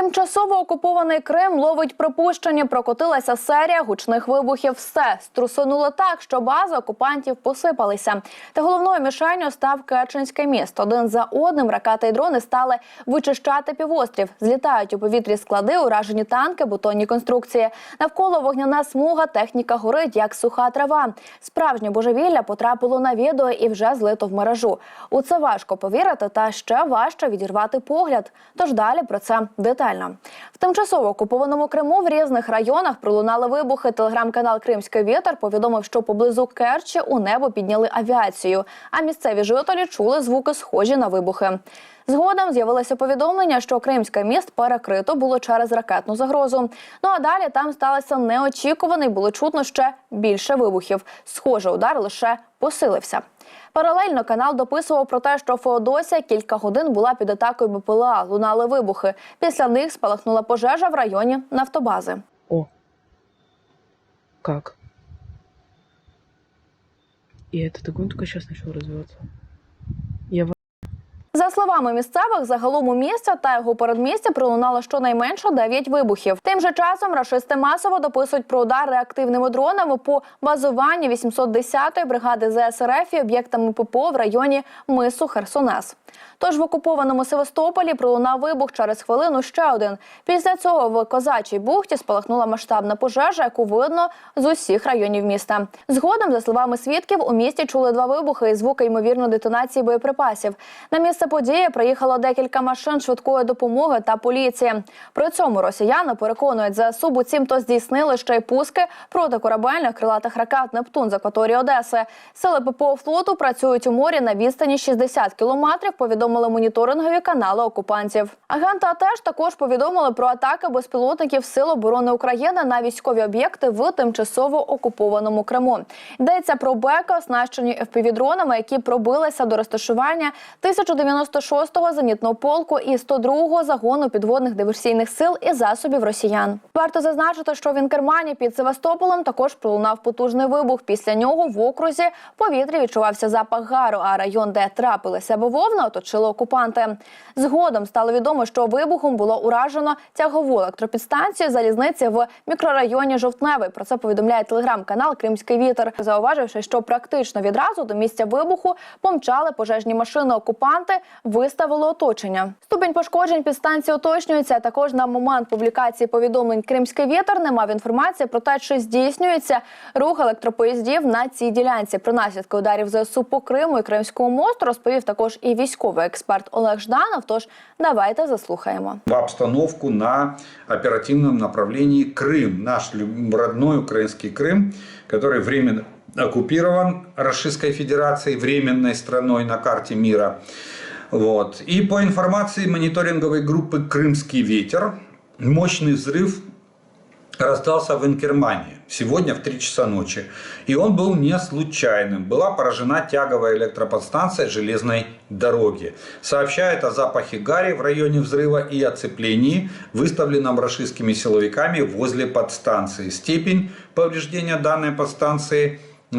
Тимчасово окупований Крим ловить припущення. Прокотилася серія гучних вибухів. Все струсонуло так, що бази окупантів посипалися. Та головною мішенью став Керченський міст. Один за одним ракети і дрони стали вичищати півострів. Злітають у повітрі склади, уражені танки, бетонні конструкції. Навколо вогняна смуга, техніка горить, як суха трава. Справжнє божевілля потрапило на відео і вже злито в мережу. У це важко повірити, та ще важче відірвати погляд. Тож далі про це детально. В тимчасово окупованому Криму в різних районах пролунали вибухи. Телеграм-канал Кримський вітер повідомив, що поблизу Керчі у небо підняли авіацію, а місцеві жителі чули звуки, схожі на вибухи. Згодом з'явилося повідомлення, що Кримський міст перекрито було через ракетну загрозу. Ну а далі там сталося неочікувано і було чутно ще більше вибухів. Схоже, удар лише посилився. Паралельно канал дописував про те, що Феодосія кілька годин була під атакою БПЛА, лунали вибухи. Після них спалахнула пожежа в районі нафтобази. О. Как? И этот огонь только сейчас начал развиваться. За словами місцевих, загалом у місця та його передмістя пролунало щонайменше 9 вибухів. Тим же часом рашисти масово дописують про удар реактивними дронами по базуванні 810-ї бригади ЗСРФ і об'єктами ППО в районі мису Херсонес. Тож в окупованому Севастополі пролунав вибух через хвилину ще один. Після цього в Козачій бухті спалахнула масштабна пожежа, яку видно з усіх районів міста. Згодом, за словами свідків, у місті чули два вибухи і звуки ймовірно детонації боєприпасів. На місце події приїхало декілька машин швидкої допомоги та поліції. При цьому росіяни переконують ЗСУ, буцімто здійснили ще й пуски протикорабельних крилатих ракет Нептун з акваторії Одеси. Сили ППО флоту працюють у морі на відстані 60 кілометрів. Повідомили моніторингові канали окупантів. Агенти АТЕШ також повідомили про атаки безпілотників Сил оборони України на військові об'єкти в тимчасово окупованому Криму. Йдеться про БЕКа, оснащені FPV-дронами, які пробилися до розташування 1096-го зенітного полку і 102-го загону підводних диверсійних сил і засобів росіян. Варто зазначити, що в Інкермані під Севастополем також пролунав потужний вибух. Після нього в окрузі в повітрі відчувався запах гару. А район, де трапилася бавовна, оточили окупанти. Згодом стало відомо, що вибухом було уражено тягову електропідстанцію залізниці в мікрорайоні Жовтневий. Про це повідомляє телеграм-канал Кримський вітер, зауваживши, що практично відразу до місця вибуху помчали пожежні машини. Окупанти виставили оточення. Ступінь пошкоджень підстанції уточнюється. Також на момент публікації повідомлень Кримський вітер не мав інформації про те, чи здійснюється рух електропоїздів на цій ділянці. Про наслідки ударів ЗСУ по Криму і Кримському мосту розповів також і військовий експерт Олег Жданов. Тож давайте заслухаємо. обстановку на оперативном направлении Крым, наш родной украинский Крым, который временно оккупирован Российской Федерацией, временной страной на карте мира. Вот. И по информации мониторинговой группы «Крымский ветер», мощный взрыв раздался в Инкермане сегодня в 3 часа ночи. И он был не случайным. Была поражена тяговая электроподстанция железной дороги. Сообщает о запахе гари в районе взрыва и оцеплении, выставленном рашистскими силовиками возле подстанции. Степень повреждения данной подстанции э,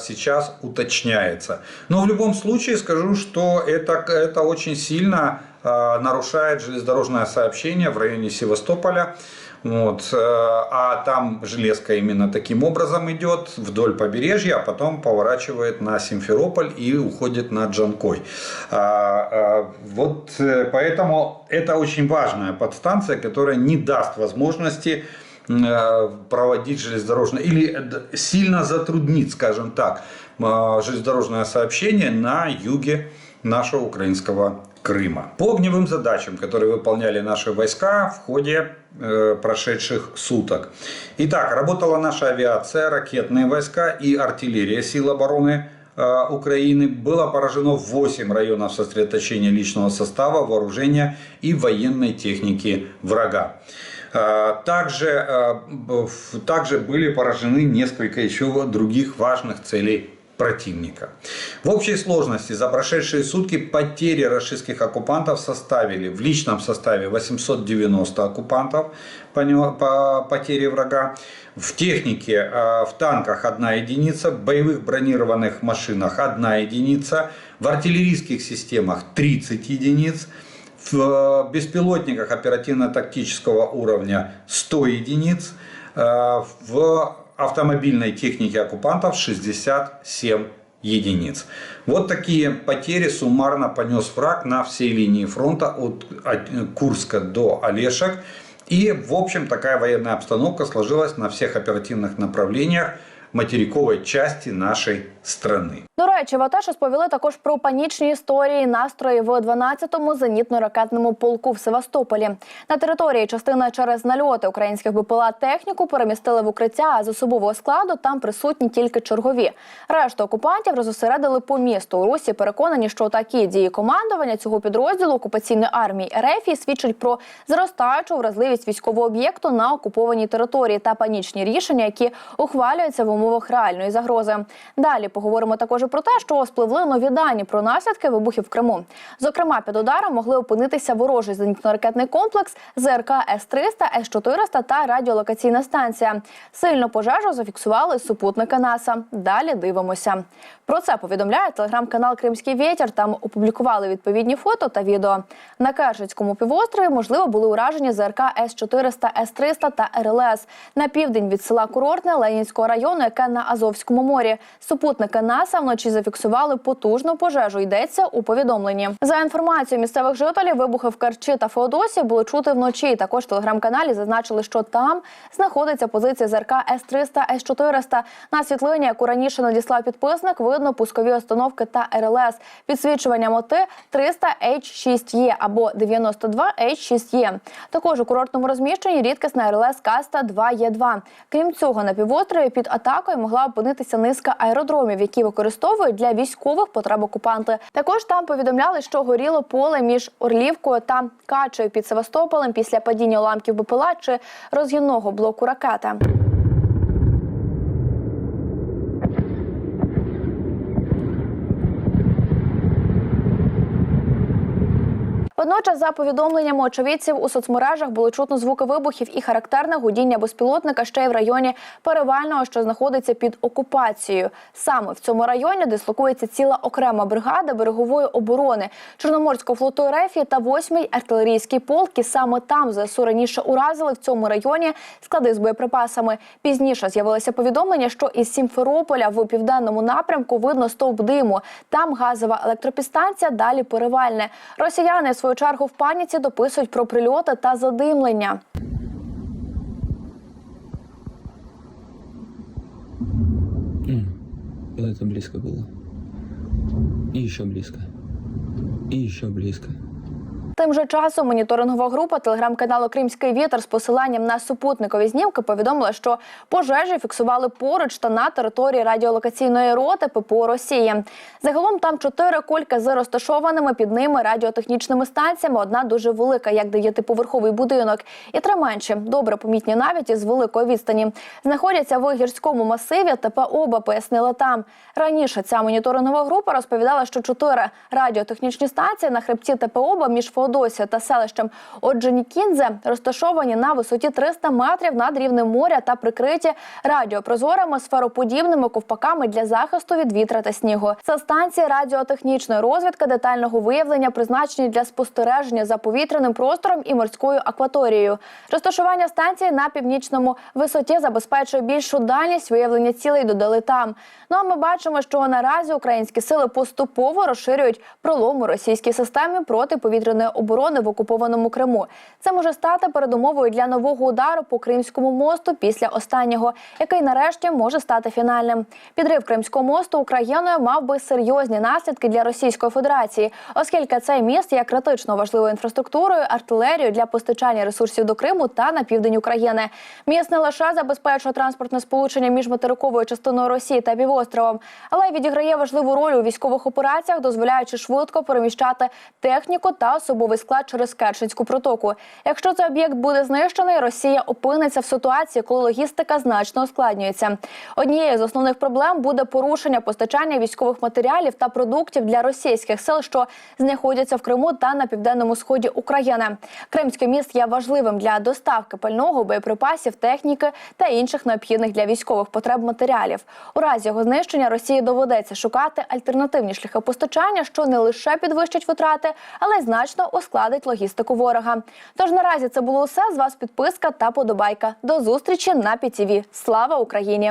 сейчас уточняется. Но в любом случае скажу, что это, это очень сильно э, нарушает железнодорожное сообщение в районе Севастополя. Вот. э, А там железка именно таким образом идет вдоль побережья, а потом поворачивает на Симферополь и уходит на Джанкой. А, а, Вот э, поэтому это очень важная подстанция, которая не даст возможности э, проводить железнодорожное или сильно затруднит, скажем так, железнодорожное сообщение на юге нашего украинского Крыма. По огневым задачам, которые выполняли наши войска в ходе э, прошедших суток. Итак, работала наша авиация, ракетные войска и артиллерия сил обороны э, Украины. Было поражено 8 районов сосредоточения личного состава, вооружения и военной техники врага. Э, Также, э, также были поражены несколько еще других важных целей противника. В общей сложности за прошедшие сутки потери российских оккупантов составили в личном составе 890 оккупантов по, по потере врага, в технике, э, в танках одна единица, в боевых бронированных машинах одна единица, в артиллерийских системах 30 единиц, В э, беспилотниках оперативно-тактического уровня 100 единиц, э, в автомобильной технике оккупантов 67 единиц. Вот такие потери суммарно понес враг на всей линии фронта от от Курска до Олешек. И, в общем, такая военная обстановка сложилась на всех оперативных направлениях материковой части нашей страны. До речі, в розповіли також про панічні історії настрої в 12-му зенітно-ракетному полку в Севастополі. На території частина через нальоти українських БПЛА техніку перемістили в укриття, а з особового складу там присутні тільки чергові. Решту окупантів розосередили по місту. У Русі переконані, що такі дії командування цього підрозділу окупаційної армії РФ свідчать про зростаючу вразливість військового об'єкту на окупованій території та панічні рішення, які ухвалюються в умовах реальної загрози. Далі поговоримо також про те, що спливли нові дані про наслідки вибухів в Криму. Зокрема, під ударом могли опинитися ворожий зенітно-ракетний комплекс ЗРК С-300, С-400 та радіолокаційна станція. Сильну пожежу зафіксували супутники НАСА. Далі дивимося. Про це повідомляє телеграм-канал Кримський Вітер. Там опублікували відповідні фото та відео. На Керченському півострові можливо були уражені ЗРК С-400, С-300 та РЛС на південь від села Курортне Ленінського району, яке на Азовському морі. Супутники НАСА вночі зафіксували потужну пожежу. Йдеться у повідомленні. За інформацією місцевих жителів, вибухи в Керчі та Феодосі було чути вночі. Також в телеграм-каналі зазначили, що там знаходиться позиція ЗРК С-300, С-400. На світлині, яку раніше надіслав підписник, видно пускові установки та РЛС. Підсвічування моти 300 H6E або 92 H6E. Також у курортному розміщенні рідкісна РЛС Каста 2Е2. Крім цього, на півострові під атакою могла опинитися низка аеродромів, які використовують для військових потреб окупанти. Також там повідомляли, що горіло поле між Орлівкою та Качею під Севастополем після падіння уламків БПЛА чи розгінного блоку ракети. Водночас, за повідомленнями очевидців, у соцмережах було чутно звуки вибухів і характерне гудіння безпілотника ще й в районі Перевального, що знаходиться під окупацією. Саме в цьому районі дислокується ціла окрема бригада берегової оборони Чорноморського флоту РФ та 8-й артилерійський полк. І саме там ЗСУ раніше уразили в цьому районі склади з боєприпасами. Пізніше з'явилося повідомлення, що із Сімферополя в південному напрямку видно стовп диму. Там газова електропідстанція, далі перевальне. Росіяни в свою чергу в паніці дописують про прильоти та задимлення. Але це это близко было. И еще близко. И еще близко. Тим же часом моніторингова група телеграм-каналу Кримський вітер з посиланням на супутникові знімки повідомила, що пожежі фіксували поруч та на території радіолокаційної роти ППО Росії. Загалом там чотири кульки з розташованими під ними радіотехнічними станціями. Одна дуже велика, як дев'ятиповерховий будинок, і три менші, добре помітні навіть із великої відстані. Знаходяться в гірському масиві ТПОБА, пояснили там. Раніше ця моніторингова група розповідала, що чотири радіотехнічні станції на хребті ТПОБА між Феодосією та селищем Одженікінзе розташовані на висоті 300 метрів над рівнем моря та прикриті радіопрозорими сфероподібними ковпаками для захисту від вітра та снігу. Це станції радіотехнічної розвідки детального виявлення, призначені для спостереження за повітряним простором і морською акваторією. Розташування станції на північному висоті забезпечує більшу дальність виявлення цілей. Додали там. Ну а ми бачимо, що наразі українські сили поступово розширюють пролом у російській системі протиповітряної оборони в окупованому Криму. Це може стати передумовою для нового удару по Кримському мосту після останнього, який нарешті може стати фінальним. Підрив Кримського мосту Україною мав би серйозні наслідки для Російської Федерації, оскільки цей міст є критично важливою інфраструктурою, артилерією для постачання ресурсів до Криму та на південь України. Міст не лише забезпечує транспортне сполучення між материковою частиною Росії та півостровом, але й відіграє важливу роль у військових операціях, дозволяючи швидко переміщати техніку та особовий склад через Керченську протоку. Якщо цей об'єкт буде знищений, Росія опиниться в ситуації, коли логістика значно ускладнюється. Однією з основних проблем буде порушення постачання військових матеріалів та продуктів для російських сил, що знаходяться в Криму та на південному сході України. Кримський міст є важливим для доставки пального, боєприпасів, техніки та інших необхідних для військових потреб матеріалів. У разі його знищення Росії доведеться шукати альтернативні шляхи постачання, що не лише підвищать витрати, але й значно ускладить логістику ворога. Тож наразі це було все. З вас підписка та подобайка. До зустрічі на ПІТІВІ. Слава Україні!